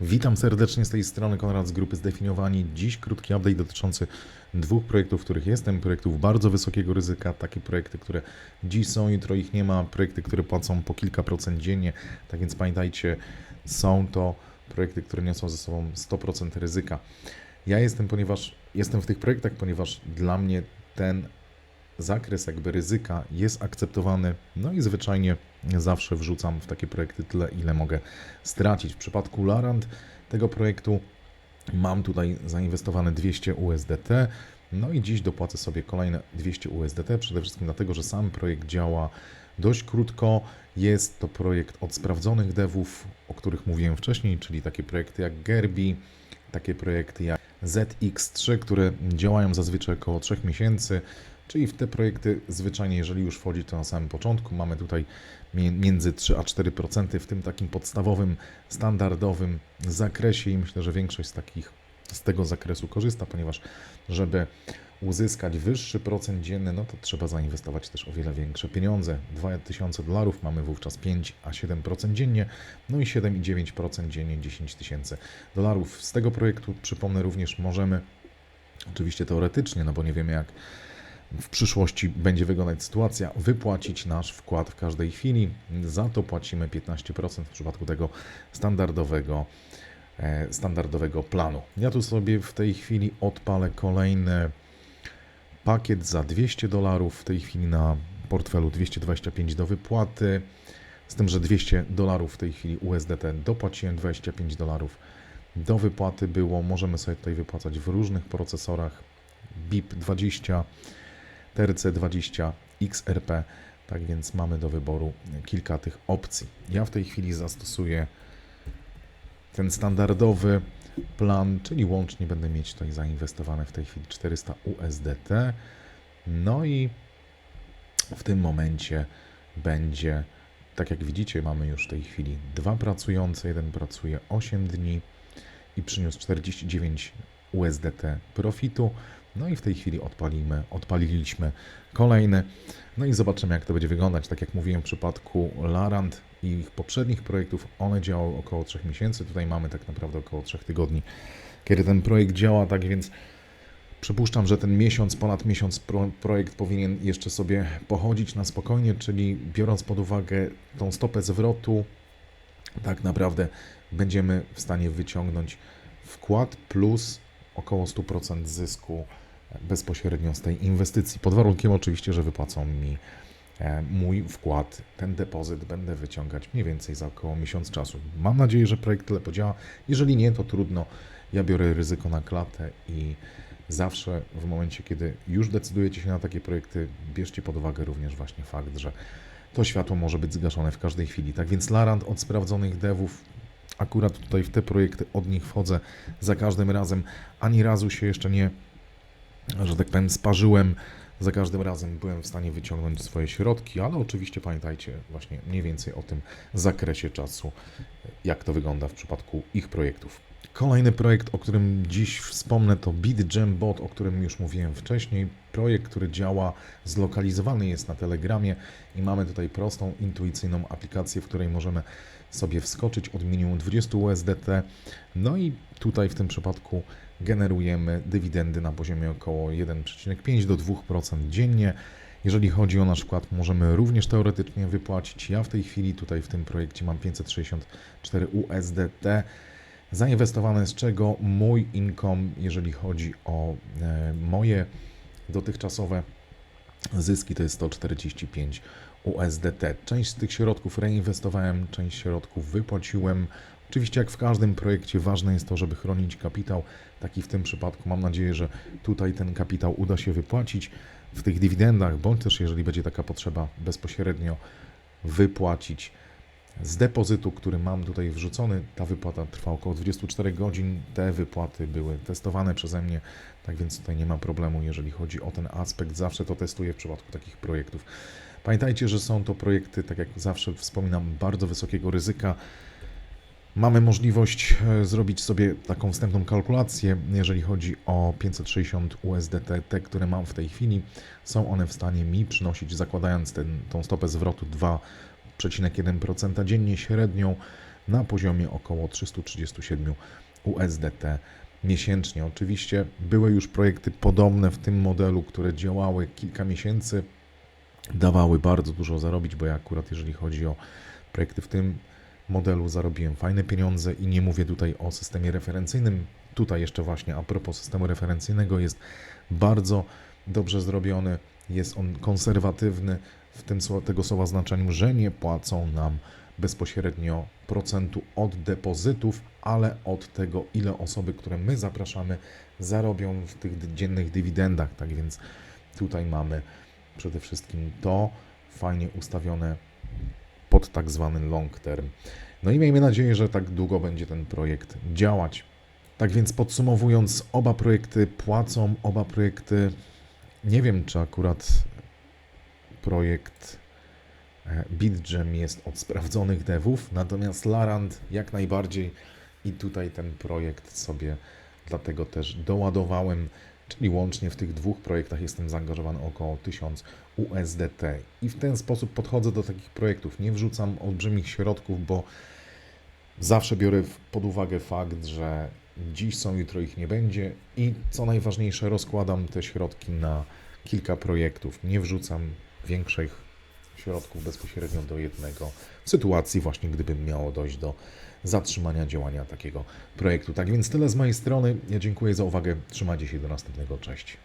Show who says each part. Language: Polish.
Speaker 1: Witam serdecznie z tej strony Konrad z grupy Zdefiniowani. Dziś krótki update dotyczący dwóch projektów, w których jestem. Projektów bardzo wysokiego ryzyka, takie projekty, które dziś są, jutro ich nie ma. Projekty, które płacą po kilka procent dziennie. Tak więc pamiętajcie, są to projekty, które niosą ze sobą 100% ryzyka. Ja jestem, ponieważ jestem w tych projektach, ponieważ dla mnie ten zakres jakby ryzyka jest akceptowany, no i zwyczajnie zawsze wrzucam w takie projekty tyle, ile mogę stracić. W przypadku Larand tego projektu mam tutaj zainwestowane 200 USDT, no i dziś dopłacę sobie kolejne 200 USDT, przede wszystkim dlatego, że sam projekt działa dość krótko. Jest to projekt od sprawdzonych devów, o których mówiłem wcześniej, czyli takie projekty jak Gerbi, takie projekty jak ZX3, które działają zazwyczaj około 3 miesięcy, czyli w te projekty zwyczajnie, jeżeli już wchodzi to na samym początku, mamy tutaj między 3 a 4% w tym takim podstawowym, standardowym zakresie i myślę, że większość z takich z tego zakresu korzysta, ponieważ żeby uzyskać wyższy procent dzienny, no to trzeba zainwestować też o wiele większe pieniądze. 2000 dolarów mamy wówczas 5 a 7% dziennie, no i 7,9% dziennie 10 tysięcy dolarów. Z tego projektu, przypomnę również, możemy oczywiście teoretycznie, no bo nie wiemy jak w przyszłości będzie wyglądać sytuacja, wypłacić nasz wkład w każdej chwili. Za to płacimy 15% w przypadku tego standardowego, e, standardowego planu. Ja tu sobie w tej chwili odpalę kolejny pakiet za 200 dolarów, w tej chwili na portfelu 225 do wypłaty, z tym, że 200 dolarów w tej chwili USDT dopłaciłem, 25 dolarów do wypłaty było. Możemy sobie tutaj wypłacać w różnych procesorach BIP 20, TRC20, XRP. Tak więc mamy do wyboru kilka tych opcji. Ja w tej chwili zastosuję ten standardowy plan, czyli łącznie będę mieć tutaj zainwestowane w tej chwili 400 USDT. No i w tym momencie będzie, tak jak widzicie, mamy już w tej chwili dwa pracujące. Jeden pracuje 8 dni i przyniósł 49 USDT profitu. No i w tej chwili odpalimy, odpaliliśmy kolejny. No i zobaczymy, jak to będzie wyglądać. Tak jak mówiłem w przypadku Larand i ich poprzednich projektów, one działały około 3 miesięcy. Tutaj mamy tak naprawdę około 3 tygodni, kiedy ten projekt działa. Tak więc przypuszczam, że ten miesiąc, ponad miesiąc pro, projekt powinien jeszcze sobie pochodzić na spokojnie, czyli biorąc pod uwagę tą stopę zwrotu, tak naprawdę będziemy w stanie wyciągnąć wkład plus około 100% zysku bezpośrednio z tej inwestycji. Pod warunkiem oczywiście, że wypłacą mi e, mój wkład, ten depozyt będę wyciągać mniej więcej za około miesiąc czasu. Mam nadzieję, że projekt tyle podziała. Jeżeli nie, to trudno. Ja biorę ryzyko na klatę i zawsze w momencie, kiedy już decydujecie się na takie projekty, bierzcie pod uwagę również właśnie fakt, że to światło może być zgaszone w każdej chwili. Tak więc Larand od sprawdzonych devów, akurat tutaj w te projekty od nich wchodzę za każdym razem. Ani razu się jeszcze nie, że tak powiem, sparzyłem. Za każdym razem byłem w stanie wyciągnąć swoje środki, ale oczywiście pamiętajcie właśnie mniej więcej o tym zakresie czasu, jak to wygląda w przypadku ich projektów. Kolejny projekt, o którym dziś wspomnę, to BitGem Bot, o którym już mówiłem wcześniej. Projekt, który działa, zlokalizowany jest na Telegramie i mamy tutaj prostą, intuicyjną aplikację, w której możemy sobie wskoczyć od minimum 20 USDT. No i tutaj w tym przypadku generujemy dywidendy na poziomie około 1,5 do 2% dziennie. Jeżeli chodzi o nasz wkład, możemy również teoretycznie wypłacić. Ja w tej chwili tutaj w tym projekcie mam 564 USDT zainwestowane, z czego mój income, jeżeli chodzi o e, moje dotychczasowe zyski, to jest 145 USDT. Część z tych środków reinwestowałem, część środków wypłaciłem. Oczywiście, jak w każdym projekcie, ważne jest to, żeby chronić kapitał. Taki w tym przypadku. Mam nadzieję, że tutaj ten kapitał uda się wypłacić w tych dywidendach, bądź też, jeżeli będzie taka potrzeba, bezpośrednio wypłacić z depozytu, który mam tutaj wrzucony. Ta wypłata trwa około 24 godzin. Te wypłaty były testowane przeze mnie, tak więc tutaj nie ma problemu, jeżeli chodzi o ten aspekt. Zawsze to testuję w przypadku takich projektów. Pamiętajcie, że są to projekty, tak jak zawsze wspominam, bardzo wysokiego ryzyka. Mamy możliwość e, zrobić sobie taką wstępną kalkulację, jeżeli chodzi o 560 USDT, te, które mam w tej chwili. Są one w stanie mi przynosić, zakładając ten, tą stopę zwrotu 2,1% dziennie średnią, na poziomie około 337 USDT miesięcznie. Oczywiście były już projekty podobne w tym modelu, które działały kilka miesięcy, dawały bardzo dużo zarobić, bo ja akurat jeżeli chodzi o projekty w tym modelu zarobiłem fajne pieniądze i nie mówię tutaj o systemie referencyjnym. Tutaj jeszcze właśnie a propos systemu referencyjnego jest bardzo dobrze zrobiony, jest on konserwatywny w tym tego słowa znaczeniu, że nie płacą nam bezpośrednio procentu od depozytów, ale od tego, ile osoby, które my zapraszamy, zarobią w tych dziennych dywidendach. Tak więc tutaj mamy przede wszystkim to fajnie ustawione pod tak zwany long term. No i miejmy nadzieję, że tak długo będzie ten projekt działać. Tak więc podsumowując, oba projekty płacą, oba projekty, nie wiem czy akurat projekt e, BitGem jest od sprawdzonych devów, natomiast Larand jak najbardziej i tutaj ten projekt sobie dlatego też doładowałem, czyli łącznie w tych dwóch projektach jestem zaangażowany około 1000 USDT i w ten sposób podchodzę do takich projektów. Nie wrzucam olbrzymich środków, bo zawsze biorę pod uwagę fakt, że dziś są, jutro ich nie będzie i co najważniejsze, rozkładam te środki na kilka projektów. Nie wrzucam większych środków bezpośrednio do jednego w sytuacji właśnie, gdyby miało dojść do zatrzymania działania takiego projektu. Tak więc tyle z mojej strony. Ja dziękuję za uwagę. Trzymajcie się do następnego. Cześć.